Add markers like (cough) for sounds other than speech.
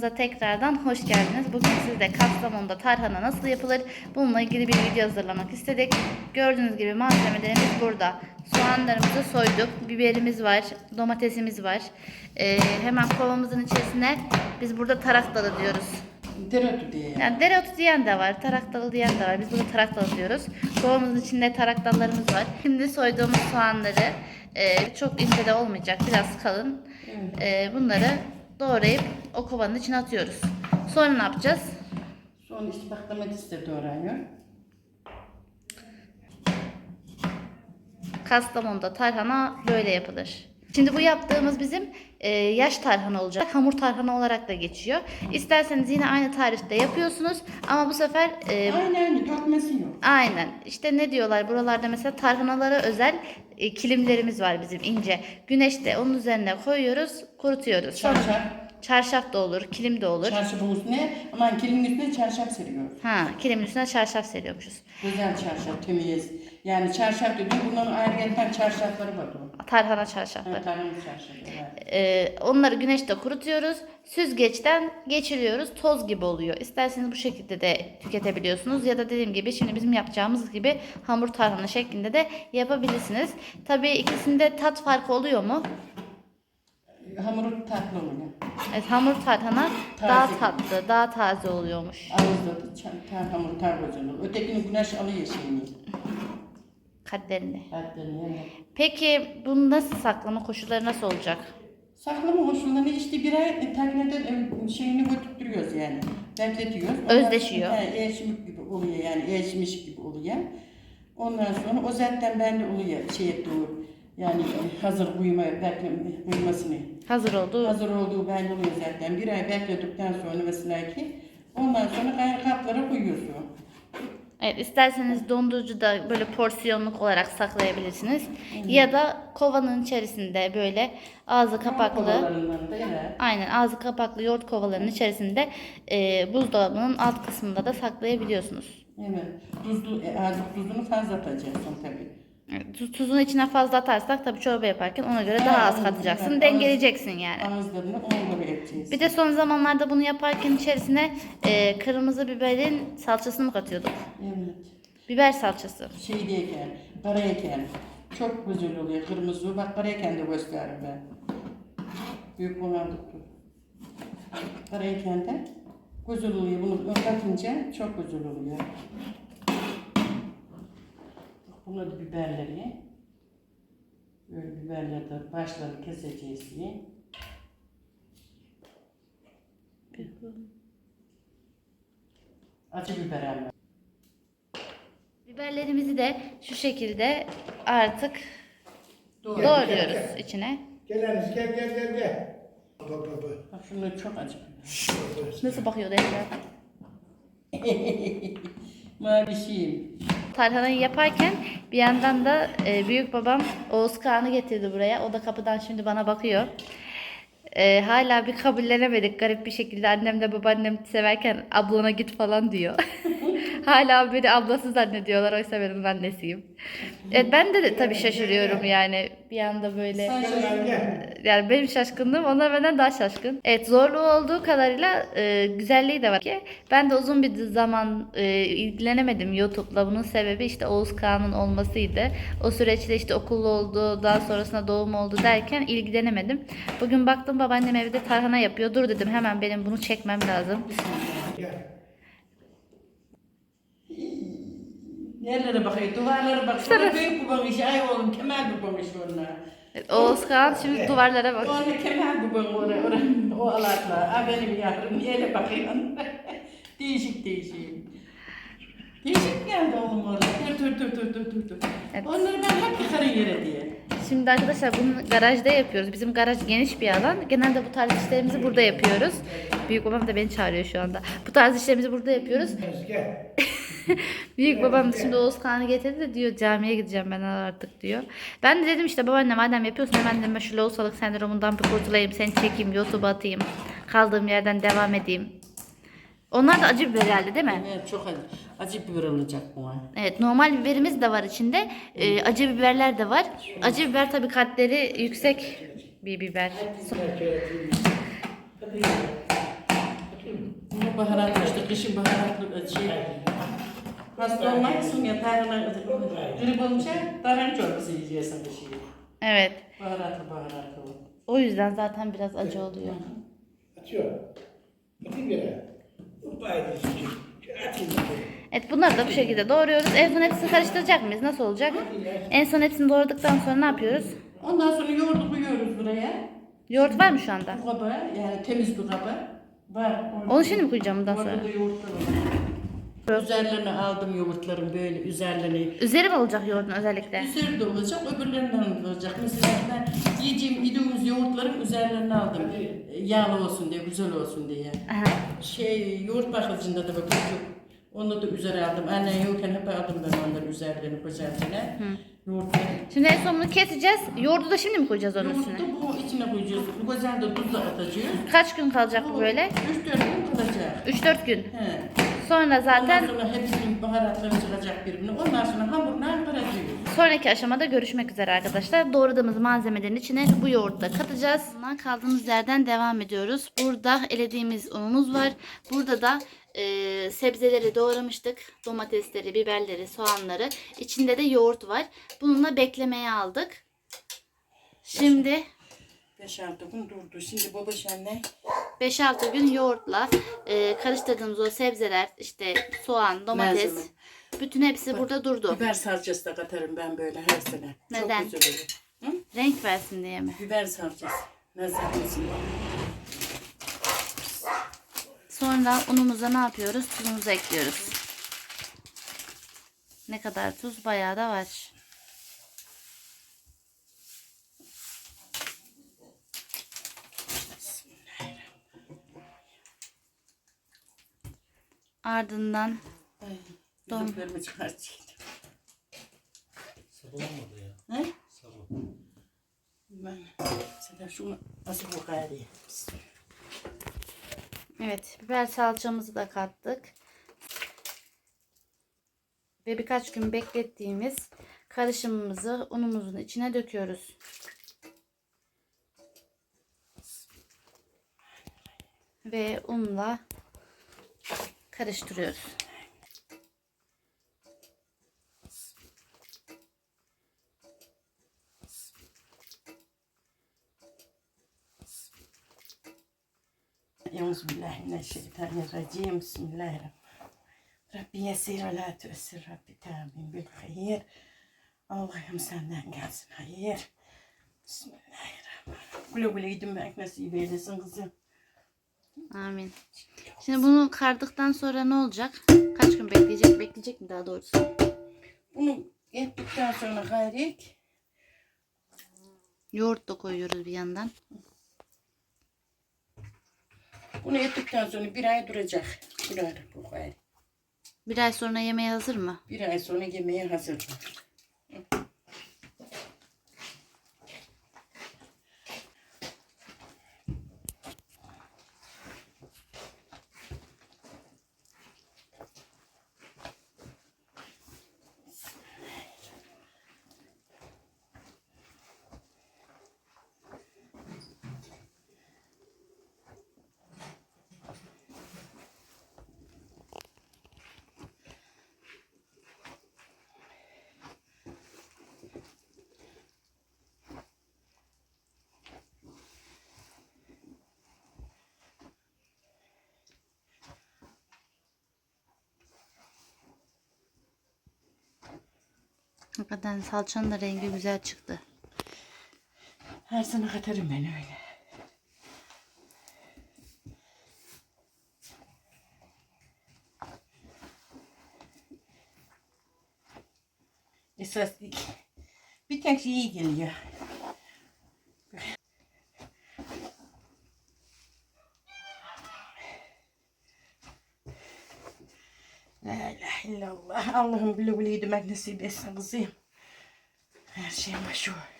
kanalımıza tekrardan hoş geldiniz. Bugün sizde Kastamonu'da tarhana nasıl yapılır? Bununla ilgili bir video hazırlamak istedik. Gördüğünüz gibi malzemelerimiz burada. Soğanlarımızı soyduk. Biberimiz var. Domatesimiz var. Ee, hemen kovamızın içerisine biz burada tarak dalı diyoruz. Dereotu diye. Yani. Dereotu diyen de var, tarak dalı diyen de var. Biz burada tarak dalı diyoruz. Kovamızın içinde tarak dallarımız var. Şimdi soyduğumuz soğanları e, çok ince de olmayacak, biraz kalın. Evet. E, bunları doğrayıp o kovanın içine atıyoruz. Sonra ne yapacağız? Sonra işte bak domates de doğranıyor. Kastamonu'da tarhana böyle yapılır. Şimdi bu yaptığımız bizim e, yaş tarhana olacak. Hamur tarhana olarak da geçiyor. İsterseniz yine aynı tarifte yapıyorsunuz ama bu sefer e, aynı dökmesi yok. Aynen. İşte ne diyorlar buralarda mesela tarhanalara özel kilimlerimiz var bizim ince. Güneşte onun üzerine koyuyoruz, kurutuyoruz. Sonra Çarşaf. da olur, kilim de olur. Çarşafın üstüne, aman kilimin üstüne çarşaf seriyoruz. Ha, kilimin üstüne çarşaf seriyormuşuz. Güzel çarşaf, temiz. Yani çarşaf dediğim bunların ayrıca çarşafları var o. Tarhana çarşafları. Evet, tarhana çarşafı. Evet. Ee, onları güneşte kurutuyoruz. Süzgeçten geçiriyoruz. Toz gibi oluyor. İsterseniz bu şekilde de tüketebiliyorsunuz. Ya da dediğim gibi şimdi bizim yapacağımız gibi hamur tarhana şeklinde de yapabilirsiniz. Tabii ikisinde tat farkı oluyor mu? Hamuru tatlı oluyor. Evet, hamur tarhana Taze. daha tatlı, daha taze oluyormuş. Ağızda da çan, tar, hamur tar güzel olur. Ötekini güneş alıyor şeyini. Kalplerini. Tatlarını yani. Peki bunu nasıl saklama koşulları nasıl olacak? Saklama koşullarını işte bir ay teknede e, şeyini götürtüyoruz yani. Bekletiyoruz. Ondan Özleşiyor. sonra, He, eşimik gibi oluyor yani eşmiş gibi oluyor. Ondan sonra o zaten belli oluyor şey ettiği yani e, hazır uyuma, bekle, uyumasını. Hazır oldu. Hazır olduğu belli oluyor zaten. Bir ay bekledikten sonra mesela ki ondan sonra gayrı kaplara koyuyorsun. Evet, isterseniz dondurucuda böyle porsiyonluk olarak saklayabilirsiniz. Ya da kovanın içerisinde böyle ağzı kapaklı. Aynen ağzı kapaklı yoğurt kovalarının içerisinde e, buzdolabının alt kısmında da saklayabiliyorsunuz. Evet. Tuzlu, e, azıcık tuzunu fazla atacaksın tabii. Tuzun içine fazla atarsak tabii çorba yaparken ona göre daha Ha, az katacaksın. Dengeleyeceksin yani. Ağızlarını. Bir de son zamanlarda bunu yaparken içerisine e, kırmızı biberin salçasını mı katıyorduk? Evet. Biber salçası. Şey diyeken, karayeken. Çok güzel oluyor. Kırmızı. Bak karayeken de gösteririm ben. Büyük kullandık bu. Karayeken de güzel oluyor. Bunu katınca çok güzel oluyor. Da biberleri. Böyle biberleri de başları keseceğiz diye. Acı biber ama. Biberlerimizi de şu şekilde artık Doğru. doğruyoruz içine. Gel Enes gel gel gel gel. Baba baba. Bak şunlar çok acı biber. Nasıl bakıyordu (laughs) Emre? Mavişim. Tarhanayı yaparken bir yandan da e, büyük babam Oğuz Kağan'ı getirdi buraya. O da kapıdan şimdi bana bakıyor. E, hala bir kabullenemedik garip bir şekilde annem de babaannem severken ablana git falan diyor. (laughs) hala beni ablası zannediyorlar oysa ben onun annesiyim. Evet ben de, de tabii şaşırıyorum yani bir anda böyle. Yani benim şaşkınlığım onlar benden daha şaşkın. Evet zorluğu olduğu kadarıyla e, güzelliği de var ki ben de uzun bir zaman e, ilgilenemedim YouTube'la. Bunun sebebi işte Oğuz Kağan'ın olmasıydı. O süreçte işte okul oldu, daha sonrasında doğum oldu derken ilgilenemedim. Bugün baktım babaannem evde tarhana yapıyor. Dur dedim hemen benim bunu çekmem lazım. Gel. Nerelere bakıyor? Duvarlara bak. Sonra büyük babam işi. Ay oğlum Kemal babam işi onlar. Evet, Oğuz Kağan şimdi duvarlara bak. Sonra Kemal babam oraya, oraya, o alakla. Ha benim yavrum niye bakıyorsun? (laughs) değişik değişik. Değişik geldi oğlum orada. Dur dur dur dur dur dur. Evet. Onları ben hep yıkarım yere diye. Şimdi arkadaşlar bunu garajda yapıyoruz. Bizim garaj geniş bir alan. Genelde bu tarz işlerimizi burada yapıyoruz. Büyük babam da beni çağırıyor şu anda. Bu tarz işlerimizi burada yapıyoruz. Gel. (laughs) (laughs) Büyük babam da şimdi Oğuz Kağan'ı getirdi de diyor camiye gideceğim ben artık diyor. Ben de dedim işte babaanne madem yapıyorsun hemen dedim ben şu lohusalık sendromundan bir kurtulayım seni çekeyim YouTube'a atayım. Kaldığım yerden devam edeyim. Onlar da acı biber geldi değil mi? Evet çok acı. Acı biber olacak buna. Evet normal biberimiz de var içinde. Ee, acı biberler de var. Acı biber tabii katleri yüksek bir biber. baharatlı işte kışın baharatlı şey. Hasta olmazsın ya tarhana grip olunca tarhana çorbası yiyeceksin kışın. Evet. Baharatlı baharatlı. O yüzden zaten biraz acı oluyor. Atıyor. Atayım yere. Evet bunları da bu şekilde doğruyoruz. En son hepsini karıştıracak mıyız? Nasıl olacak? En son hepsini doğradıktan sonra ne yapıyoruz? Ondan sonra yoğurdu koyuyoruz buraya. Yoğurt var mı şu anda? Bu kaba yani temiz bir kaba var. Onu şimdi mi koyacağım bundan Orada sonra? da yoğurtlar var. Üzerlerini aldım yoğurtların böyle üzerlerini. Üzeri mi olacak yoğurdun özellikle? Üzeri de olacak, öbürlerinden de olacak. Mesela ben yiyeceğim, yediğimiz yoğurtların üzerlerini aldım. Yağlı olsun diye, güzel olsun diye. Aha. Şey, yoğurt bakıcında da bakıcı. Onu da üzeri aldım. Annen yokken hep aldım ben onların üzerlerini, güzelce. Yoğurtları. Şimdi en son bunu keseceğiz. Yoğurdu da şimdi mi koyacağız onun üstüne? bu içine koyacağız. Güzel de tuz da atacağız. Kaç gün kalacak bu böyle? 3-4 gün kalacak. 3-4 gün. He. Sonra Ondan zaten sonra hepsinin baharatları çıkacak birbirine. Ondan sonra hamuruna kıracağız. sonraki aşamada görüşmek üzere arkadaşlar. Doğradığımız malzemelerin içine bu yoğurtu da katacağız. Bundan kaldığımız yerden devam ediyoruz. Burada elediğimiz unumuz var. Burada da e, sebzeleri doğramıştık. Domatesleri, biberleri, soğanları. İçinde de yoğurt var. Bununla beklemeye aldık. Şimdi 5-6 gün durdu. Şimdi baba anne 5-6 gün yoğurtla e, karıştırdığımız o sebzeler işte soğan, domates Malzeme. bütün hepsi burada durdu. biber salçası da katarım ben böyle her sene. Neden? Çok güzel olur. Hı? Renk versin diye mi? Biber salçası. Lezzetlisin. Sonra unumuza ne yapıyoruz? Tuzumuzu ekliyoruz. Ne kadar tuz? Bayağı da var. Ardından Ay, Tamam. Yüzüklerimi çıkartacağım. Sabun olmadı ya. He? Sabun. Ben sana şunu nasıl bu gayri? evet biber salçamızı da kattık. Ve birkaç gün beklettiğimiz karışımımızı unumuzun içine döküyoruz. Ve unla karıştırıyoruz. Euzubillahimineşşeytanirracim. Bismillahirrahmanirrahim. Rabbi yesir ve la tüessir. Rabbi temin bil hayır. Allah'ım senden gelsin hayır. Bismillahirrahmanirrahim. Güle güle gidinmek nasip eylesin kızım. Amin. Şimdi bunu kardıktan sonra ne olacak? Kaç gün bekleyecek? Bekleyecek mi daha doğrusu? Bunu ettikten sonra gayret Yoğurt da koyuyoruz bir yandan. Bunu ettikten sonra bir ay duracak. Durar bu gayret. Bir ay sonra yemeğe hazır mı? Bir ay sonra yemeğe hazır. Hakikaten salçanın da rengi güzel çıktı. Her sene katarım ben öyle. Esas bir tek şey iyi geliyor. La illallah. Allah'ım bile bile yedirmek nasip etsin kızım. Her başı o.